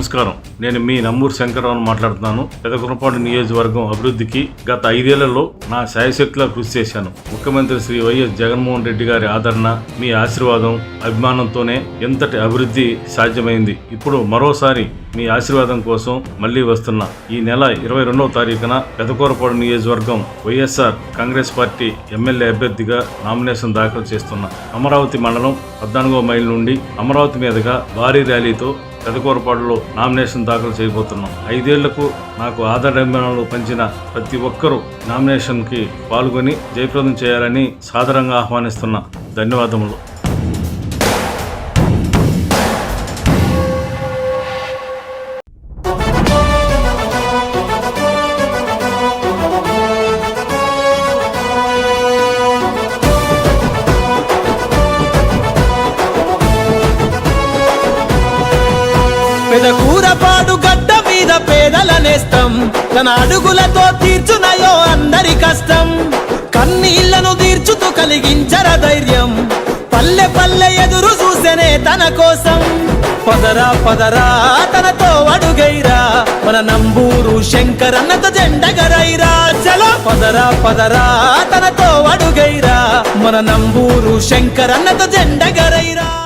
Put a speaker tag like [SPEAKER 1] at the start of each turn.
[SPEAKER 1] నమస్కారం. నేను మీ నమ్మూరు శంకరరావును మాట్లాడుతున్నాను. పెదకురపాడు నియోజకవర్గం అభివృద్ధికి గత ఐదేళ్ళలో నా శాయశక్తిలా కృషి చేశాను. ముఖ్యమంత్రి శ్రీ వైఎస్ జగన్మోహన్ రెడ్డి గారి ఆదరణ మీ ఆశీర్వాదం అభిమానంతోనే ఎంతటి అభివృద్ధి సాధ్యమైంది. ఇప్పుడు మరోసారి మీ ఆశీర్వాదం కోసం మళ్ళీ వస్తున్నా ఈ నెల ఇరవై రెండవ తారీఖున పెదకూరపాడు నియోజకవర్గం వైఎస్ఆర్ కాంగ్రెస్ పార్టీ ఎమ్మెల్యే అభ్యర్థిగా నామినేషన్ దాఖలు చేస్తున్నా అమరావతి మండలం పద్నాలుగో మైల్ నుండి అమరావతి మీదుగా భారీ ర్యాలీతో పెదకూరపాడులో నామినేషన్ దాఖలు చేయబోతున్నాం. ఐదేళ్ళకు నాకు ఆదరణలు పంచిన ప్రతి ఒక్కరూ నామినేషన్కి పాల్గొని జయప్రదం చేయాలని సాదరంగా ఆహ్వానిస్తున్నా. ధన్యవాదములు.
[SPEAKER 2] పెదకూరపాడు గడ్డ మీద పేదల నేస్తం తన అడుగులతో తీర్చునయో అందరి కష్టం. కన్నీళ్ళను తీర్చుతూ కలిగించర ధైర్యం. పల్లె పల్లె ఎదురు చూసెనే తన కోసం. పదరా పదరా తనతో అడుగైరా. మన నంబూరు శంకరన్నతో జెండగరైరా. చలో! పదరా పదరా తనతో అడుగైరా. మన నంబూరు శంకరన్నతో జెండగరైరా.